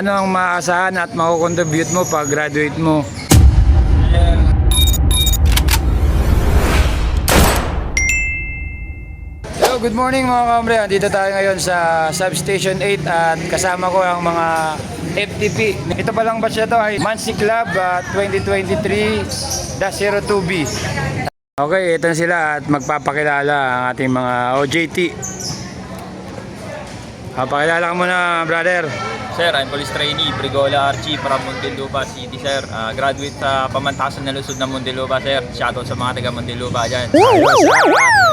Ano ang maaasahan at makukontribute mo pag graduate mo? Hello, good morning mga kamre. Dito tayo ngayon sa Substation 8 at kasama ko ang mga FTP. Ito palang batch na to ay Mansi Club at 2023-02B. Okay, ito na sila at magpapakilala ang ating mga OJT. Ah, pakilala ka muna, brother. Sir, I'm police trainee, Brigola Archie from Muntinlupa City, sir. Ah, graduate sa pamantasan na lusod ng Muntinlupa, sir. Shoutout sa mga taga Muntinlupa dyan.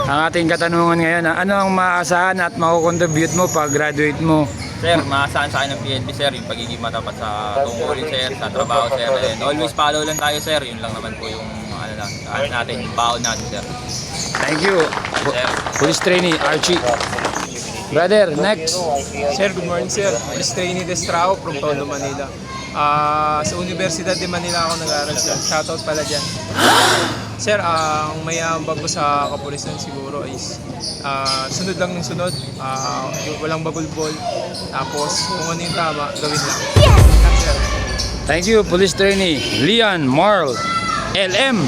Ang ating katanungan ngayon, ah, ano ang maaasahan at makukontribute mo pag graduate mo? Sir, maasahan sa akin ng PNP, sir, yung pagiging matapat sa tungkulin, sir, sa trabaho, sir. And always follow lang tayo, sir. Yun lang naman po yung ano lang, ano natin, yung baon natin, sir. Thank you. Sir. Police trainee, Archie. Brother, next. Sir, good morning sir. Police trainee Destrao from Tondo, Manila. Ah, sa Universidad de Manila ako nag-aaral sir. Shoutout pala dyan. Sir, ah, ang may ambag ko sa kapulisan siguro is ah, sunod lang ng sunod. Ah, yung walang bagulbol. Tapos kung ano yung tama, gawin lang. Yes! Sir. Thank you, police trainee, Leon Marl, LM.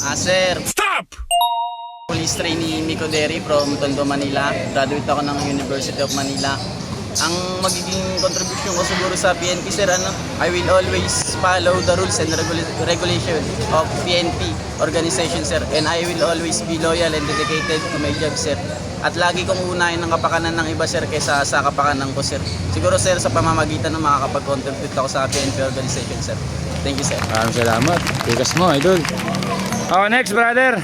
Ah, sir. Police trainee Miko Derry from Tondo, Manila. Graduate ako ng University of Manila. Ang magiging contribution ko siguro sa PNP, sir, ano, I will always follow the rules and regula- regulation of PNP organization, sir. And I will always be loyal and dedicated to my job, sir. At lagi kong unahin ang kapakanan ng iba, sir, kaysa sa kapakanan ko, sir. Siguro, sir, sa pamamagitan ng makakapag-contribute ako sa PNP organization, sir. Thank you, sir. Maraming salamat. Tikas mo, idol. Oh, next, brother.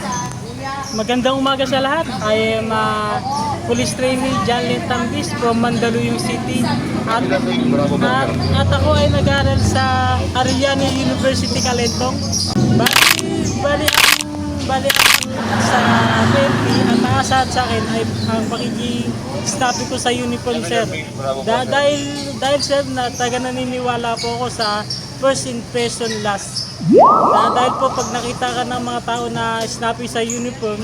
Magandang umaga sa lahat. I am uh, police trainee John Len Tambis from Mandaluyong City. At, at, at ako ay nag-aral sa Arellano University, Calentong. Bali, bali bali sa PNP, ang naasahan sa akin ay ang pakiking snappy ko sa uniform, sir. Da, dahil, dahil, sir, na taga naniniwala po ako sa first impression last. Na dahil po pag nakita ka ng mga tao na snappy sa uniform,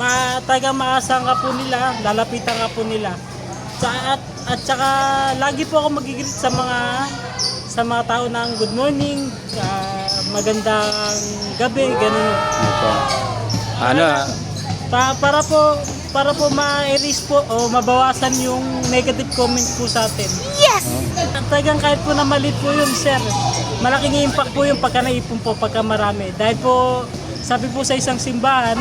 ma taga maasahan ka po nila, lalapitan ka po nila. Sa, at, at saka lagi po ako magigreet sa mga sa mga tao ng good morning, ah, magandang gabi, ganun. Ano, ah, Pa, para po para po ma-erase po o mabawasan yung negative comment po sa atin. Yes! Tagang kahit po na maliit po yun, sir. Malaking impact po yung pagka naipon po, pagka marami. Dahil po, sabi po sa isang simbahan,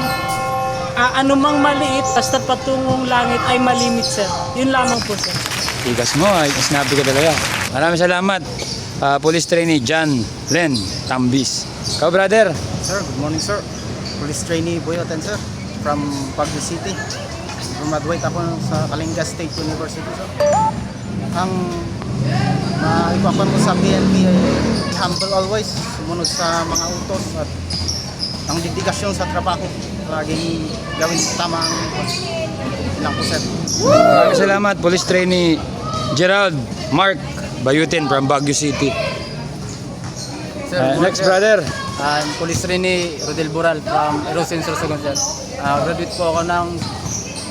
ah, anumang maliit, basta patungong langit ay malimit, sir. Yun lamang po, sir. tikas mo. Ay, snappy ka talaga. Maraming salamat. Ah, police trainee, John Len Tambis. Ikaw, brother. Sir, good morning sir. Police trainee Boyotan sir from Baguio City. Graduate ako sa Kalinga State University sir. Ang maipapan ko sa PNP ay humble always, sumunod sa mga utos at ang dedikasyon sa trabaho. Laging gawin tama ang lang po sir. Maraming salamat, police trainee Gerald Mark Bayutin from Baguio City. Sir, morning, next, brother. I'm Police Trainee Rodel Boral from Erosin Sorsogon Ah, graduate po ako ng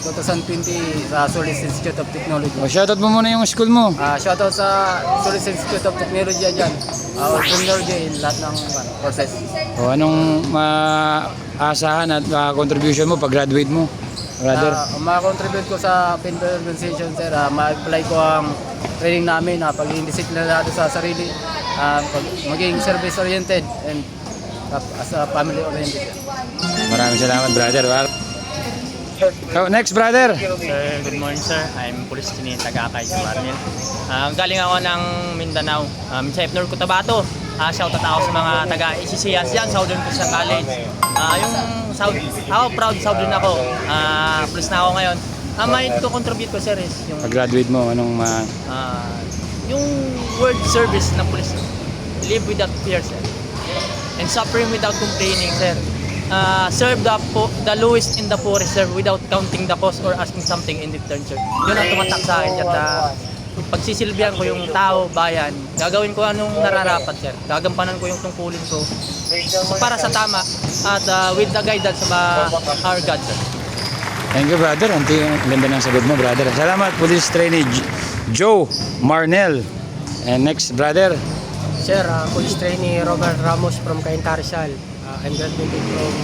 2020 sa Solis Institute of Technology. O, shoutout mo muna yung school mo. Ah, shoutout sa Solis Institute of Technology dyan. Uh, Technology in lahat ng ano, courses. O, anong maasahan at ah, contribution mo pag graduate mo, brother? Uh, ma-contribute ko sa PNP organization, sir. Uh, ma-apply ko ang training namin na pagiging disiplinado sa sarili, ah, pag, maging service-oriented, and uh, as a family-oriented. Maraming salamat, brother. Oh, next, brother. Sir, good morning sir. I'm Police Trainee Tagakay sa Marnil. Ah, galing ako ng Mindanao, um, sa Epnor Cotabato. Uh, shoutout ako sa mga taga ICCS dyan, Southern Christian College. Ah, yung South, ako proud Southern ako. Ah, police na ako ngayon. Ah, may to contribute ko sir is yung Pag graduate mo, anong ma... ah, yung word service ng police. Live without fear sir. And suffering without complaining sir. Ah, serve the, po, the lowest in the poorest sir without counting the cost or asking something in return sir. Yun ang tumatak sa akin at ah, pagsisilbihan ko yung tao, bayan, gagawin ko anong nararapat sir. Gagampanan ko yung tungkulin ko so, para sa tama at ah, with the guidance of ah, our God sir. Thank you, brother. Ang ti- ang ganda ng sagot mo, brother. Salamat, police trainee Joe Marnel And next, brother. Sir, uh, Police Trainee Robert Ramos from Cainta Rizal. Uh, I'm graduating from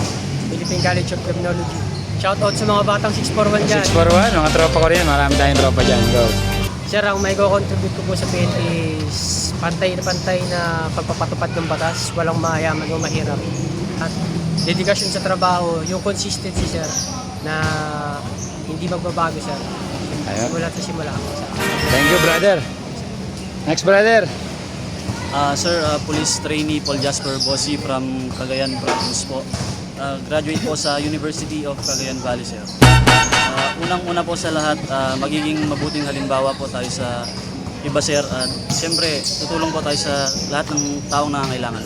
Philippine College of Criminology. Shout out sa mga batang 641 dyan. 641, mga tropa ko rin. Marami tayong tropa dyan. Go. Sir, ang may contribute ko po sa PNP is pantay na pantay na pagpapatupad ng batas, walang mayaman o mahirap. At dedikasyon sa trabaho, yung consistency sir, na hindi magbabago sir. Ayun. Simula sa simula. Thank you, brother. Next, brother. Ah, sir, ah, Police Trainee Paul Jasper Bossi from Cagayan Province po. Ah, graduate po sa University of Cagayan Valley, sir. Ah, unang-una po sa lahat, ah, magiging mabuting halimbawa po tayo sa iba, sir. At siyempre, tutulong po tayo sa lahat ng taong nangangailangan.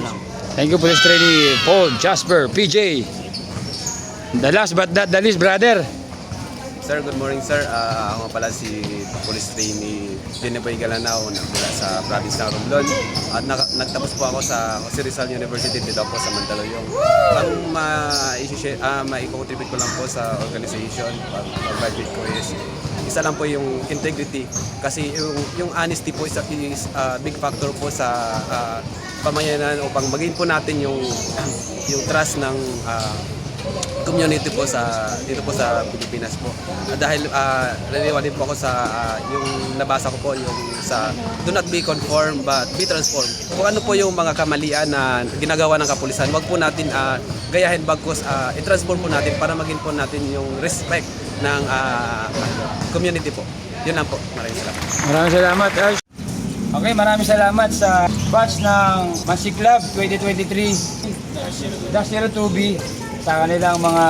Lang. Thank you, Police Trainee Paul Jasper, PJ. The last but not the least, brother. Sir, good morning sir. Ah, ako pala si Police Trainee Dineboy Galanao na mula sa province ng Romblon. At naka- nagtapos po ako sa Jose Rizal University dito po sa Mandaluyong. Ang ma-i-share- ah, ma-contribute ko lang po sa organization pag graduate ko is isa lang po yung integrity kasi yung, yung honesty po is a a big factor po sa ah, pamayanan upang maging po natin yung yung trust ng ah, community po sa dito po sa Pilipinas po. Ah, dahil uh, din po ako sa ah, yung nabasa ko po yung sa do not be conform but be transformed. Kung ano po yung mga kamalian na ginagawa ng kapulisan, wag po natin ah, gayahin bagkus ah, i-transform po natin para maging po natin yung respect ng ah, community po. Yun lang po. Maraming salamat. Maraming salamat. Ash. Okay, maraming salamat sa batch ng Mansi Club 2023-02B sa kanilang mga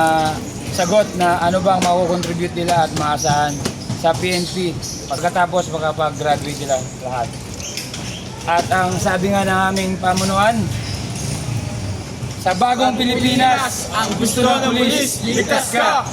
sagot na ano bang makukontribute nila at maasahan sa PNP pagkatapos makapag-graduate nila lahat. At ang sabi nga ng aming pamunuan, sa bagong Pilipinas, ang gusto ng pulis, ligtas ka!